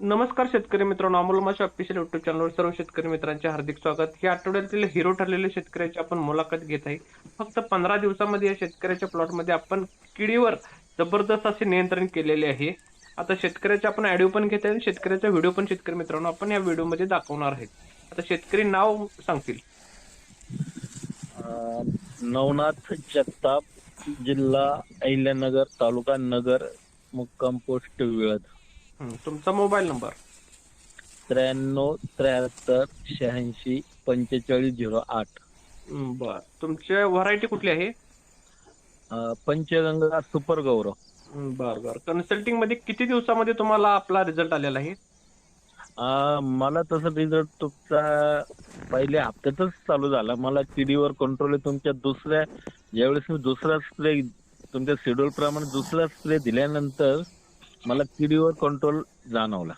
नमस्कार शेतकरी मित्रांनो अमोल माशा ऑफिशियल युट्यूब चॅनलवर सर्व शेतकरी मित्रांचे हार्दिक स्वागत. या आठवड्यातील हिरो ठरलेल्या शेतकऱ्याची आपण मुलाखत घेत आहे. फक्त पंधरा दिवसामध्ये या शेतकऱ्याच्या प्लॉटमध्ये आपण किडीवर जबरदस्त असे नियंत्रण केलेले आहे. आता शेतकऱ्याचे आपण ऑडिओ पण घेत आहे आणि शेतकऱ्याचा व्हिडिओ पण शेतकरी मित्रांनो आपण या व्हिडिओमध्ये दाखवणार आहेत आता शेतकरी नाव सांगतील. नवनाथ जगताप जिल्हा अहिल्यानगर तालुका नगर मुक्काम पोस्ट विळद. हं, तुमचा मोबाईल नंबर? त्र्याण्णव त्र्याहत्तर शहाऐंशी पंचेचाळीस झिरो आठ. बर. तुमची व्हरायटी कुठली आहे? अ, पंचगंगा सुपर गौरव. हं, बर बर. कन्सल्टिंगमध्ये किती दिवसामध्ये तुम्हाला आपला रिझल्ट आलेला आहे? अ, मला तसं रिझल्ट तुमचा पहिल्या हप्त्यातच चालू झाला. मला किडीवर कंट्रोल तुमच्या दुसऱ्या ज्यावेळेस मी दुसरा स्प्रे तुमच्या शेड्यूल प्रमाणे दुसरा स्प्रे दिल्यानंतर मला किडीवर कंट्रोल जाणवला.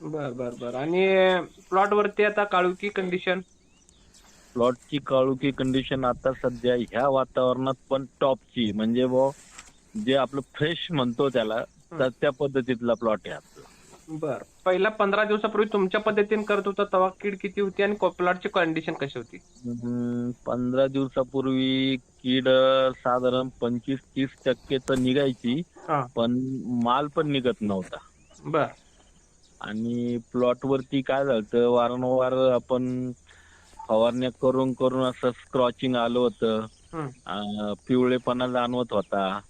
बर बर बर. आणि प्लॉट वरती आता काळुकी कंडिशन प्लॉटची काळुकी कंडिशन आता सध्या ह्या वातावरणात पण टॉपची म्हणजे बुवा जे आपलं फ्रेश म्हणतो त्याला तर त्या पद्धतीतला प्लॉट आहे बर. पहिला पंधरा दिवसापूर्वी तुमच्या पद्धतीने करत होता तेव्हा कीड किती होती आणि प्लॉटची कंडिशन कशी होती? हम्म, पंधरा दिवसापूर्वी कीड साधारण पंचवीस तीस टक्के तर निघायची हा. पण माल पण निघत नव्हता. बर. आणि प्लॉट वरती काय झालं वारंवार आपण फवारण्या करून करून असं स्क्रॉचिंग आलं होतं. अं, पिवळेपणा जाणवत होता.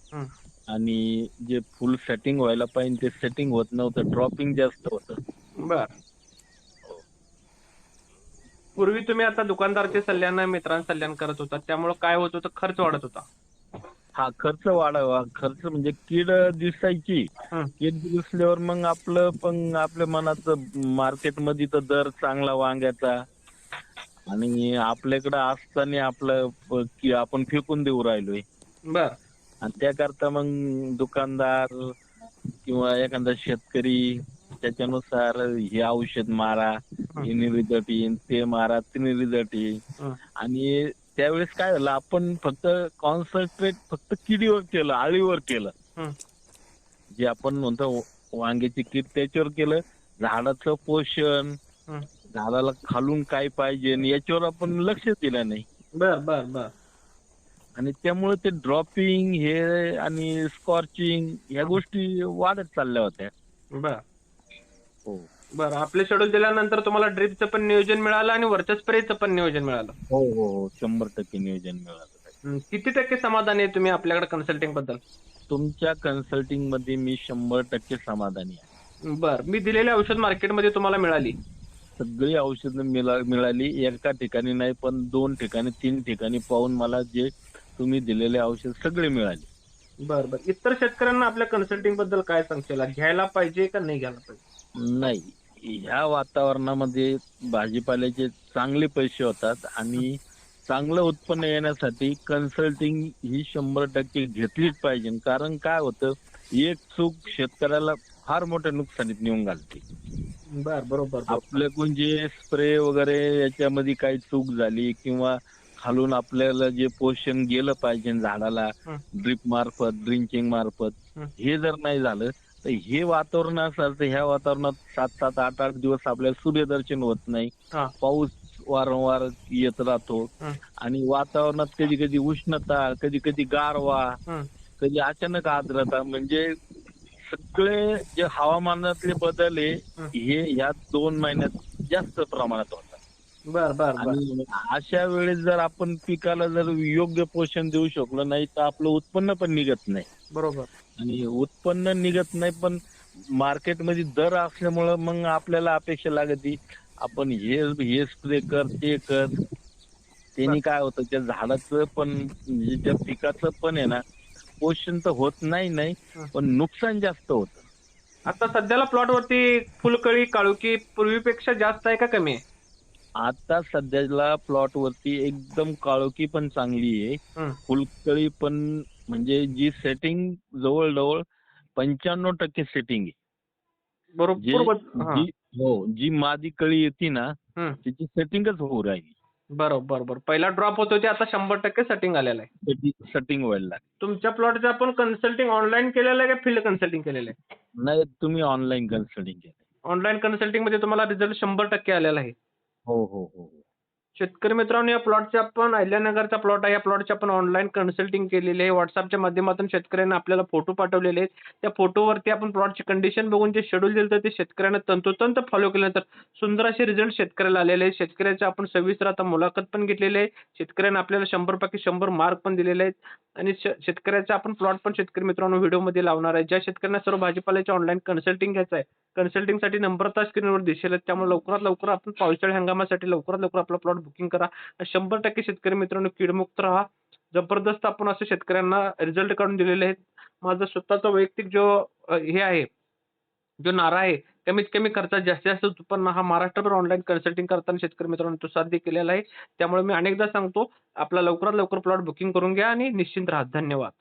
आणि जे फुल सेटिंग व्हायला पाहिजे ते सेटिंग होत नव्हतं. ड्रॉपिंग जास्त होतं. बर. पूर्वी तुम्ही आता दुकानदारच्या सल्ल्यानं मित्रांच्या सल्ल्यानं करत होता. त्यामुळे काय होत होतं? खर्च वाढत होता. हा खर्च वाढावा. खर्च म्हणजे कीड दिसायची. हं, कीड दिसल्यावर मग आपलं पण आपल्या मनात मार्केटमध्ये तर दर चांगला वांग्याचा. आणि आपल्याकडं असताना आपलं प- की आपण फेकून देऊ राहिलोय. बर. आणि त्याकरता मग दुकानदार किंवा एखादा शेतकरी त्याच्यानुसार हे औषध मारा हिने रिझल्ट येईन ते मारा तिने रिझल्ट येईल हं, आणि त्यावेळेस काय झालं आपण फक्त कॉन्सन्ट्रेट फक्त किडीवर केलं आळीवर केलं. हं, जे आपण म्हणतो वांग्याची कीड त्याच्यावर केलं झाडाचं पोषण हं. झाडाला खालून काय पाहिजे याच्यावर आपण लक्ष दिलं नाही. बर बर बर. आणि त्यामुळे ते ड्रॉपिंग हे आणि स्कॉर्चिंग ह्या गोष्टी वाढत चालल्या होत्या. बर. हो. बर आपले शेड्यूल दिल्यानंतर तुम्हाला ड्रिपचं पण नियोजन मिळालं आणि वरच्या स्प्रेचं पण नियोजन मिळालं? हो हो हो. शंभर टक्के नियोजन मिळालं. किती टक्के समाधानी आहे तुम्ही आपल्याकडे कन्सल्टिंगबद्दल? तुमच्या कन्सल्टिंगमध्ये मी शंभर टक्के समाधानी आहे. बर मी दिलेली औषध मार्केटमध्ये तुम्हाला मिळाली. सगळी औषधं मिळा मिळाली. एका ठिकाणी नाही पण दोन ठिकाणी तीन ठिकाणी पाहून मला जे तुम्ही दिलेले औषध सगळे मिळाले. बर बर. इतर शेतकऱ्यांना आपल्या कन्सल्टिंगबद्दल काय सांगशील? घ्यायला पाहिजे का नाही घ्यायला पाहिजे? नाही. ह्या वातावरणामध्ये भाजीपाल्याचे चांगले पैसे होतात आणि चांगलं उत्पन्न येण्यासाठी कन्सल्टिंग ही शंभर टक्के घेतलीच पाहिजे. कारण काय होतं एक चूक शेतकऱ्याला फार मोठ्या नुकसानीत नेऊन घालते. बर बरोबर. आपल्याकडून जे स्प्रे वगैरे याच्यामध्ये काही चूक झाली किंवा खालून आपल्याला जे पोषण गेलं पाहिजे झाडाला. ड्रिप मार्फत ड्रिंचिंग मार्फत हं. जर नाही झालं तर हे वातावरण असेल तर ह्या वातावरणात सात सात आठ आठ दिवस आपल्याला सूर्यदर्शन होत नाही पाऊस वारंवार येत राहतो आणि वातावरणात कधी कधी उष्णता कधी कधी गारवा. कधी अचानक आर्द्रता म्हणजे सगळे जे हवामानातले बदल हं. हे या दोन महिन्यात जास्त प्रमाणात होतात बर बर बर. आणि अशा वेळेस जर आपण पिकाला जर योग्य पोषण देऊ शकलो नाही तर आपलं उत्पन्न पण निघत नाही. बरोबर. आणि उत्पन्न निघत नाही पण मार्केटमध्ये दर असल्यामुळं मग आपल्याला अपेक्षा लागते आपण हे हे स्प्रे कर ते कर. त्यांनी काय होतं त्या झाडाचं पण म्हणजे त्या पिकाचं पण आहे ना पोषण तर होत नाही नाही. पण नुकसान जास्त होतं. आता सध्याला प्लॉट वरती फुलकळी काळुकी पूर्वीपेक्षा जास्त आहे का कमी आहे? आता सध्याला प्लॉट वरती एकदम काळोखी पण चांगली आहे. फुलकळी पण म्हणजे जी सेटिंग जवळजवळ पंच्याण्णव टक्के सेटिंग आहे. बरोबर जे बरोबर. हा. जी जी मादी कळी येते ना त्याची सेटिंगच होऊ राहिली. बरोबर बरोबर. पहिला ड्रॉप होत होते आता शंभर टक्के सेटिंग आलेलं आहे. सेटिंग व्हायला तुमच्या प्लॉटचं आपण कन्सल्टिंग ऑनलाईन केलेलं आहे का फील्ड कन्सल्टिंग केलेलं आहे? नाही तुम्ही ऑनलाईन कन्सल्टिंग केलं ऑनलाईन कन्सल्टिंगमध्ये तुम्हाला रिझल्ट शंभर टक्के आलेला आहे. हो, हो हो हो शेतकरी मित्रांनो या प्लॉटचे आपण अहिल्यानगरचा प्लॉट आहे. या प्लॉटचे आपण ऑनलाईन कन्सल्टिंग केलेली आहे. व्हॉट्सअपच्या माध्यमातून शेतकऱ्यांना आपल्याला फोटो पाठवलेले आहेत. त्या फोटोवरती आपण प्लॉटची कंडिशन बघून जे शेड्यूल दिलं ते शेतकऱ्यांना तंतोतंत फॉलो केल्यानंतर सुंदर असे रिझल्ट शेतकऱ्याला आलेले आहेत. शेतकऱ्याच्या आपण सविस्तर आता मुलाखत पण घेतलेली आहे. शेतकऱ्यांना आपल्याला शंभर पैकी शंभर मार्क पण दिलेले आहेत. आणि श- शेतकऱ्याचा आपण प्लॉट पण शेतकरी मित्रांनो व्हिडिओमध्ये लावणार आहे. ज्या शेतकऱ्यांना सर्व भाजीपाल्याचे ऑनलाईन कन्सल्टिंग घ्यायचं आहे कन्सल्टिंगसाठी नंबर आता स्क्रीनवर दिसेल. आहेत. त्यामुळे लवकरात लवकर आपण पावसाळी हंगामासाठी लवकरात लवकर आपला प्लॉट बुकिंग करा. शंभर टक्के शेतकरी मित्रांनो किडमुक्त राहा. जबरदस्त आपण असे शेतकऱ्यांना रिझल्ट काढून दिलेले आहेत. माझा स्वतःचा वैयक्तिक जो हे आहे जो नारा आहे कमीत कमी खर्चात जास्तीत जास्त उत्पन्न हा महाराष्ट्रभर ऑनलाईन कन्सल्टिंग करताना शेतकरी मित्रांनो तो साध्य केलेला आहे. त्यामुळे मी अनेकदा सांगतो आपला लवकरात लवकर प्लॉट बुकिंग करून घ्या आणि निश्चिंत राहा. धन्यवाद.